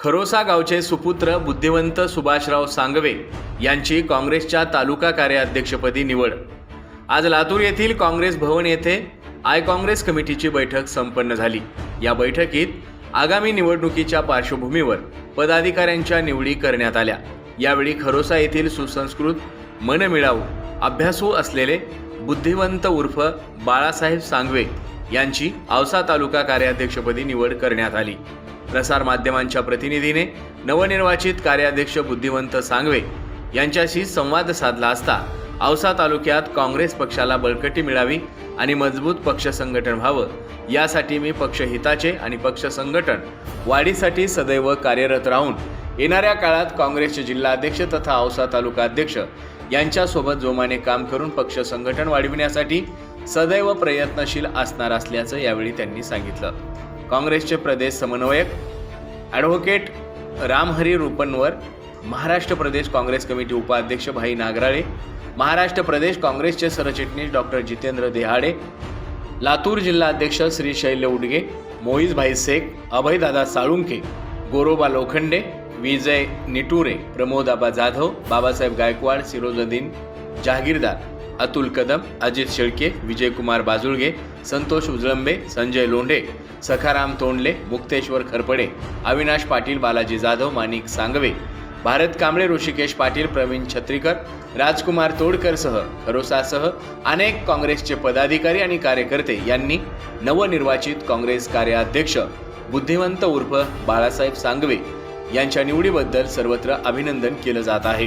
खरोसा गावचे सुपुत्र बुद्धिवंत सुभाषराव सांगवे यांची काँग्रेसच्या तालुका कार्याध्यक्षपदी निवड. आज लातूर येथील काँग्रेस भवन येथे आय काँग्रेस कमिटीची बैठक संपन्न झाली. या बैठकीत आगामी निवडणुकीच्या पार्श्वभूमीवर पदाधिकाऱ्यांच्या निवडी करण्यात आल्या. यावेळी खरोसा येथील सुसंस्कृत मनमिळावू अभ्यासू असलेले बुद्धिवंत उर्फ बाळासाहेब सांगवे यांची औसा तालुका कार्याध्यक्षपदी निवड करण्यात आली. प्रसारमाध्यमांच्या प्रतिनिधीने नवनिर्वाचित कार्याध्यक्ष बुद्धिवंत सांगवे यांच्याशी संवाद साधला असता औसा तालुक्यात काँग्रेस पक्षाला बळकटी मिळावी आणि मजबूत पक्ष संघटन व्हावं यासाठी मी पक्षहिताचे आणि पक्ष संघटन वाढीसाठी सदैव कार्यरत राहून येणाऱ्या काळात काँग्रेसचे जिल्हाध्यक्ष तथा औसा तालुका अध्यक्ष यांच्यासोबत जोमाने काम करून पक्ष संघटन वाढविण्यासाठी सदैव प्रयत्नशील असणार असल्याचं यावेळी त्यांनी सांगितलं. काँग्रेसचे प्रदेश समन्वयक ॲडव्होकेट रामहरी रुपनवर महाराष्ट्र प्रदेश काँग्रेस कमिटी उपाध्यक्ष भाई नागराळे महाराष्ट्र प्रदेश काँग्रेसचे सरचिटणीस डॉक्टर जितेंद्र देहाडे लातूर जिल्हाध्यक्ष श्री शैल्य उडगे मोईजभाई शेख अभयदादा साळुंके गोरोबा लोखंडे विजय निटुरे प्रमोदाबा जाधव बाबासाहेब गायकवाड सिरोजुद्दीन जहागीरदार अतुल कदम अजित शेळके विजयकुमार बाजुळगे संतोष उजळंबे संजय लोंढे सखाराम तोंडले मुक्तेश्वर खरपडे अविनाश पाटील बालाजी जाधव माणिक सांगवे भारत कांबळे ऋषिकेश पाटील प्रवीण छत्रीकर राजकुमार तोडकरसह खरोसासह अनेक काँग्रेसचे पदाधिकारी आणि कार्यकर्ते यांनी नवनिर्वाचित काँग्रेस कार्याध्यक्ष बुद्धिवंत उर्फ बाळासाहेब सांगवे यांच्या निवडीबद्दल सर्वत्र अभिनंदन केलं जात आहे.